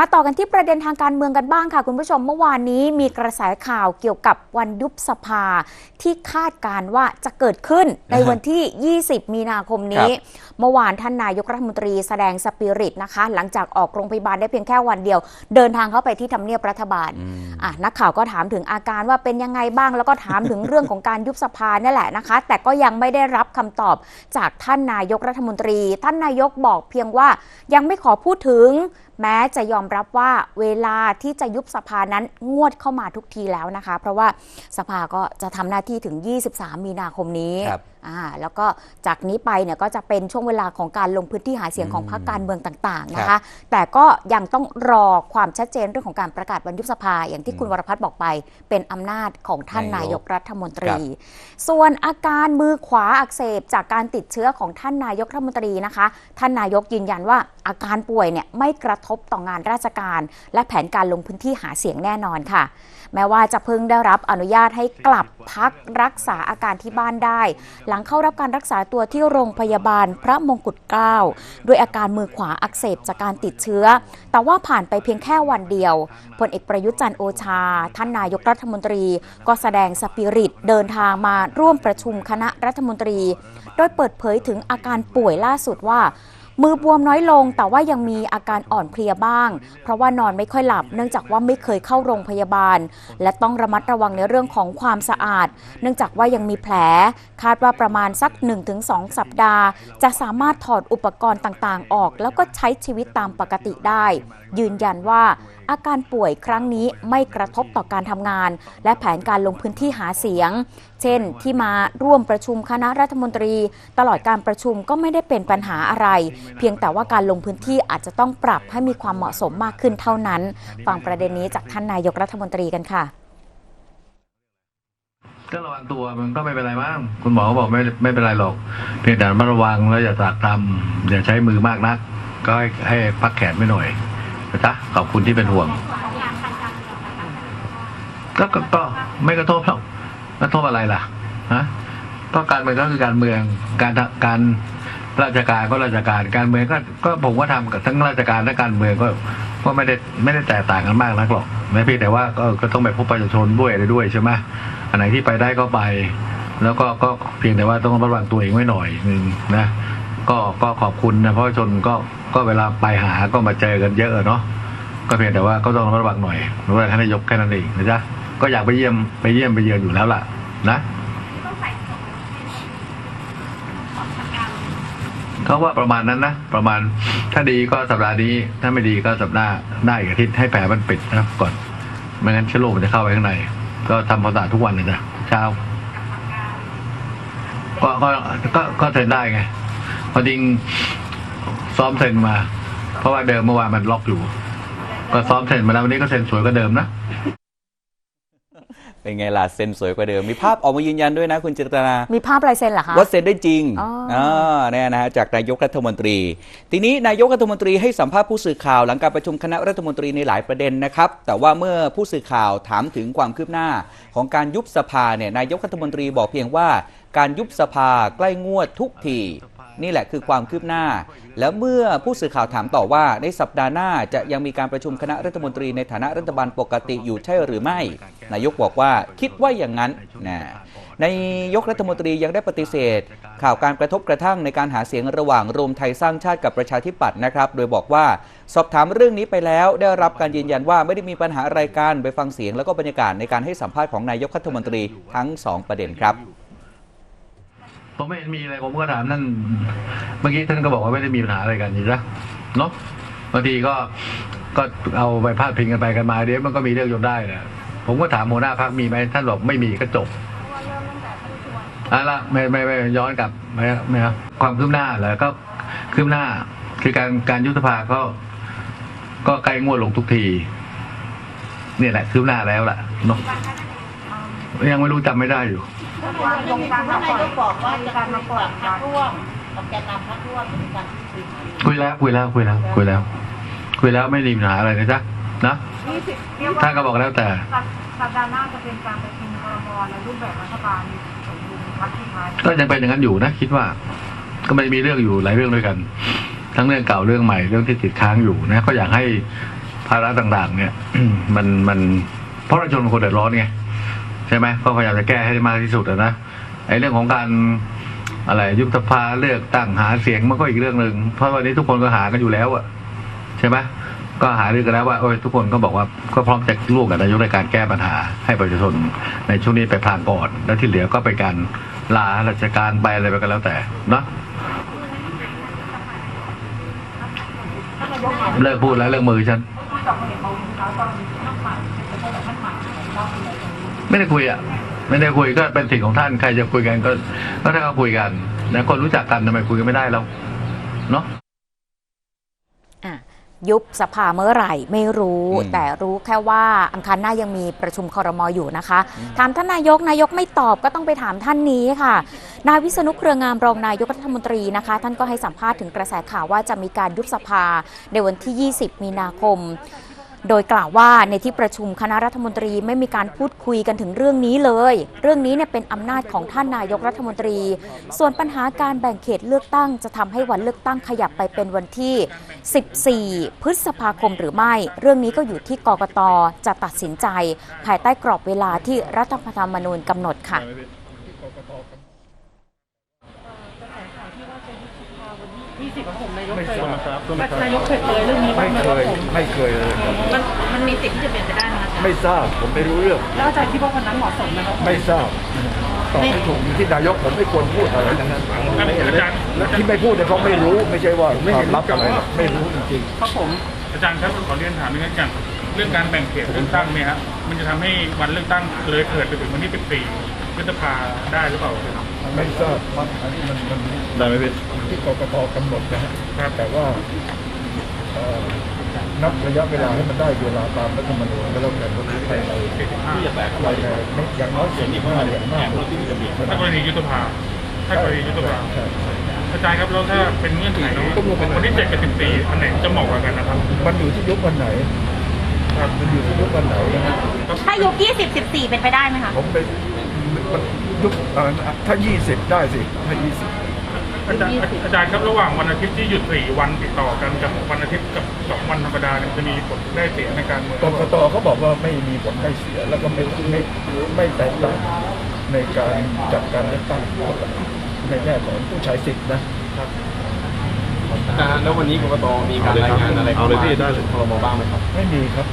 มาต่อกันที่ประเด็นทางการเมืองกันบ้างค่ะ คุณผู้ชมเมื่อวานนี้มีกระแสข่าวเกี่ยวกับวันยุบสภาที่คาดการณ์ว่าจะเกิดขึ้นในวันที่ 20 มีนาคมนี้ เมื่อวานท่านนายกรัฐมนตรีแสดงสปิริตนะคะ หลังจากออกโรงพยาบาลได้เพียงแค่วันเดียว เดินทางเข้าไปที่ทำเนียบรัฐบาลอะนักข่าวก็ถามถึงอาการว่าเป็นยังไงบ้าง แล้วก็ถามถึงเรื่องของการยุบสภาเนี่ยแหละนะคะ แต่ก็ยังไม่ได้รับคำตอบจากท่านนายกรัฐมนตรี ท่านนายกบอกเพียงว่ายังไม่ขอพูดถึง แม้จะยอมรับว่าเวลาที่จะยุบสภานั้นงวดเข้ามาทุกทีแล้วนะคะ เพราะว่าสภาก็จะทำหน้าที่ถึง 23 มีนาคมนี้ครับอ่าแล้วก็จากนี้ไปเนี่ยก็จะเป็นช่วงเวลาของการลงพื้นที่หาเสียงของพรรคการเมืองต่างๆนะครัคะบแต่ก็ยังต้องรอความชัดเจนเรื่องของการประกาศวันยุบสภา อย่างที่คุณวรพัฒน์บอกไป เป็นอำนาจของท่านนายกรัฐมนตรี ส่วนอาการมือขวาอักเสบจากการติดเชื้อของท่านนายกรัฐมนตรีนะคะ ท่านนายกยืนยันว่าอาการป่วยเนี่ยไม่กระทบต่องานราชการ และแผนการลงพื้นที่หาเสียงแน่นอนค่ะ แม้ว่าจะเพิ่งได้รับอนุญาตให้กลับพักรักษาอาการที่บ้านได้หลังเข้ารับการรักษาตัวที่โรงพยาบาลพระมงกุฎเกล้าด้วยอาการมือขวาอักเสบจากการติดเชื้อ แต่ว่าผ่านไปเพียงแค่วันเดียวพลเอกประยุทธ์จันโอชา ท่านนายกรัฐมนตรี ก็แสดงสปิริตเดินทางมาร่วมประชุมคณะรัฐมนตรี โดยเปิดเผยถึงอาการป่วยล่าสุดว่า มือบวมน้อยลงแต่ว่ายังมีอาการอ่อนเพลียบ้าง เพราะว่านอนไม่ค่อยหลับ เนื่องจากว่าไม่เคยเข้าโรงพยาบาล และต้องระมัดระวังในเรื่องของความสะอาด เนื่องจากว่ายังมีแผล คาดว่าประมาณสัก 1-2 สัปดาห์ จะสามารถถอดอุปกรณ์ต่างๆ ออก แล้วก็ใช้ชีวิตตามปกติได้ ยืนยันว่าอาการป่วยครั้งนี้ไม่กระทบต่อการทำงาน และแผนการลงพื้นที่หาเสียง เช่น ที่มาร่วมประชุมคณะรัฐมนตรี ตลอดการประชุมก็ไม่ได้เป็นปัญหาอะไรเพียงแต่ว่าการลงพื้นที่อาจจะต้องปรับให้มีความเหมาะสมมากขึ้นเท่านั้น ฟังประเด็นนี้จากท่านนายกรัฐมนตรีกันค่ะก็ระวังตัวมันก็ไม่เป็นไรมั้งคุณหมอก็บอกไม่ไม่เป็นไรหรอกเพียงแต่ระมัดระวังแล้วอย่าตรากตรำอย่าใช้มือมากนัก ก็ให้ให้พักแขนไม่หน่อยนะจ๊ะขอบคุณที่เป็นห่วงก็ก็ก็ไม่กระทบหรอกกระทบอะไรล่ะฮะก็การเมืองก็คือการเมืองการทำการ ราชการก็ราชการการเมืองก็ก็ผมก็ทำกับทั้งราชการและการเมืองก็ก็ไม่ได้ไม่ได้แตกต่างกันมากนักหรอกไม่เพียงแต่ว่าก็ก็ต้องไปพบประชาชนด้วยอะไรด้วยใช่ไหมอันไหนที่ไปได้ก็ไป แล้วก็ก็เพียงแต่ว่าต้องระวังตัวเองไว้หน่อยหนึ่งนะก็ก็ขอบคุณนะเพราะชนก็ก็เวลาไปหาก็มาเจอกันเยอะเนาะก็เพียงแต่ว่าก็ต้องระวังหน่อยระวังท่านนายกแค่นั้นเองนะจ๊ะก็อยากไปเยี่ยมไปเยี่ยมไปเยือนอยู่แล้วล่ะนะ เขาว่าประมาณนั้นนะ ประมาณถ้าดีก็สัปดาห์นี้ ถ้าไม่ดีก็สัปดาห์หน้าอีกอาทิตย์ให้แผลมันปิดนะครับก่อน ไม่งั้นเชื้อโรคมันจะเข้าไปข้างใน ก็ทำความสะอาดทุกวันเลยนะเช้าก็ก็ก็ก็เซ็นได้ไงพอจริงซ้อมเซ็นมา เพราะว่าเดิมเมื่อวานมันล็อกอยู่ ก็ซ้อมเซ็นมาแล้ววันนี้ก็เซ็นสวยกว่าเดิมนะ เป็นไงล่ะเซ็นสวยกว่าเดิม มีภาพออกมายืนยันด้วยนะคุณจิตนา มีภาพลายเซ็นเหรอคะว่าเซ็นได้จริงอ๋ออ่าเนี่ยนะฮะจากนายกรัฐมนตรี ทีนี้นายกรัฐมนตรีให้สัมภาษณ์ผู้สื่อข่าวหลังการประชุมคณะรัฐมนตรีในหลายประเด็นนะครับ แต่ว่าเมื่อผู้สื่อข่าวถามถึงความคืบหน้า ของการยุบสภาเนี่ยนายกรัฐมนตรีบอกเพียงว่า การยุบสภาใกล้งวดทุกที นี่แหละคือความคืบหน้า แล้วเมื่อผู้สื่อข่าวถามต่อว่า ในสัปดาห์หน้าจะยังมีการประชุมคณะรัฐมนตรีในฐานะรัฐบาลปกติอยู่ใช่หรือไม่ นายกบอกว่าคิดว่าอย่างนั้นนะนายกรัฐมนตรียังได้ปฏิเสธ ข่าวการกระทบกระทั่งในการหาเสียงระหว่างรวมไทยสร้างชาติกับประชาธิปัตย์นะครับ โดยบอกว่าสอบถามเรื่องนี้ไปแล้วได้รับการยืนยันว่าไม่ได้มีปัญหาอะไรกันไปฟังเสียงแล้วก็บรรยากาศในการให้สัมภาษณ์ของนายกรัฐมนตรีทั้งสองประเด็นครับ ผมไม่เห็นมีอะไรผมก็ถามท่านเมื่อกี้ท่านก็บอกว่าไม่ได้มีปัญหาอะไรกันนี่นะเนาะบางทีก็ก็เอาไปพาดพิงกันไปกันมาเดี๋ยวมันก็มีเรื่องจนได้แหละผมก็ถามหัวหน้าพักมีไหมท่านบอกไม่มีก็จบอะละไม่ไม่ไม่ย้อนกลับไม่ไม่ครับความคืบหน้าเหรอก็คืบหน้าคือการการยุบสภาก็ ก็ใกล้งวดลงทุกที เนี่ยแหละคืบหน้าแล้วล่ะเนาะยังไม่รู้จำไม่ได้อยู่ ลงการนายกบอกว่าจะการมาปล่อยพักร่วมกับแกนนำพักร่วมเป็นการคุยคุยแล้วคุยแล้วคุยแล้วคุยแล้ว คุยแล้วไม่มีปัญหาอะไรนะจ๊ะนะท่านก็บอกแล้วแต่สัปดาห์หน้าจะเป็นการประชุมครมในรูปแบบรัฐบาลสมดุลพักที่ท้ายก็ยังเป็นอย่างนั้นอยู่นะคิดว่า ก็ไม่มีเรื่องอยู่หลายเรื่องด้วยกัน ทั้งเรื่องเก่าเรื่องใหม่เรื่องที่ติดค้างอยู่นะ ก็อยากให้ภาระต่าง ๆ เนี่ย มันมันเพราะประชาชนเป็นคนเดือดร้อนไง ใช่ไหมก็พยายามจะแก้ให้ได้มากที่สุดนะไอ้เรื่องของการอะไรยุบสภาเลือกตั้งหาเสียงมันก็อีกเรื่องหนึ่งเพราะวันนี้ทุกคนก็หากันอยู่แล้วอะใช่ไหมก็หารือกันแล้วว่าโอ้ยทุกคนก็บอกว่าก็พร้อมจะร่วมกับนายกในการแก้ปัญหาให้ประชาชนในช่วงนี้ไปพลางก่อน แล้วที่เหลือก็ไปการลาราชการไปอะไรไปก็แล้วแต่เนาะเลิกพูดแล้วเลิกมือฉัน ไม่ได้คุยอะไม่ได้คุยก็เป็นสิทธิ์ของท่านใครจะคุยกันก็ก็ถ้าเขาคุยกันนะคนรู้จักกันทำไมคุยกันไม่ได้แล้วเนาะอะยุบสภาเมื่อไหร่ไม่รู้อืมแต่รู้แค่ว่าอังคารหน้ายังมีประชุมคอรมออยู่นะคะ ถามท่านนายกนายกไม่ตอบก็ต้องไปถามท่านนี้ค่ะ นายวิษณุเครืองามรองนายกรัฐมนตรีนะคะ ท่านก็ให้สัมภาษณ์ถึงกระแสข่าวว่าจะมีการยุบสภาในวันที่ 20 มีนาคม โดยกล่าวว่าในที่ประชุมคณะรัฐมนตรีไม่มีการพูดคุยกันถึงเรื่องนี้เลย เรื่องนี้เนี่ยเป็นอำนาจของท่านนายกรัฐมนตรี ส่วนปัญหาการแบ่งเขตเลือกตั้ง จะทำให้วันเลือกตั้งขยับไปเป็นวันที่ 14 พฤษภาคมหรือไม่ เรื่องนี้ก็อยู่ที่กกตจะตัดสินใจ ภายใต้กรอบเวลาที่รัฐธรรมนูญกำหนดค่ะ ไม่ทราบครับนายกเคยเจอเรื่องนี้ไม่เคยไม่เคยเลยครับมันมันมีสิทธิ์ที่จะเปลี่ยนไปได้ไหมอาจารย์ไม่ทราบผมไม่รู้เรื่องแล้วอาจารย์คิดว่าวันนั้นเหมาะสมไหมครับไม่ทราบตอบไม่ถูกอยู่ที่นายกผมไม่ควรพูดอะไรทั้งนั้นและที่ไม่พูดเนี่ยเขาไม่รู้ไม่ใช่ว่าความลับอะไรหรอกไม่รู้จริงๆครับผมอาจารย์ครับขอเรียนถามนิดนึงอย่างเรื่องการแบ่งเขตเลือกตั้งเนี่ยฮะ มันจะทำให้วันเลือกตั้งเลยเถิดไปถึงวันที่ 14พฤษภาได้หรือเปล่าครับ ไม่ทราบอันนี้มันมันได้ไหมพี่ ที่กกตกำหนดนะฮะแต่ว่าเอ่อนับระยะเวลาให้มันได้เวลาตามรัฐธรรมนูญก็แล้วกันภายในที่จะแตกภายในอย่างน้อยสี่สิบห้าอย่างมากถ้ากรณียุบสภาถ้ากรณียุบสภาใช่ใช่อาจารย์ครับแล้วถ้าเป็นเงื่อนไขวันที่7กับ14อันไหนจะเหมาะกว่ากันนะครับ มันอยู่ที่ยุควันไหน ครับมันอยู่ที่ยุควันไหนนะฮะถ้ายุค20 14 เป็นไปได้ไหมคะ ผมเป็นมันยุคเอ่อถ้า 20 ได้สิถ้า 20 อาจารย์อาจารย์ครับระหว่างวันอาทิตย์ที่หยุด4วันติดต่อกันกับวันอาทิตย์กับ2วันธรรมดาเนี่ยจะมีผลได้เสียในการเมืองกกตเขาบอกว่าไม่มีผลได้เสีย แล้วก็ไม่ไม่ไม่แตกต่างในการจัดการเลือกตั้งในแง่ของผู้ใช้สิทธินะ นะฮะแล้ววันนี้กรกตมีการรายงานอะไรเข้ามาที่ครมบ้างไหมครับ ไม่มีครับ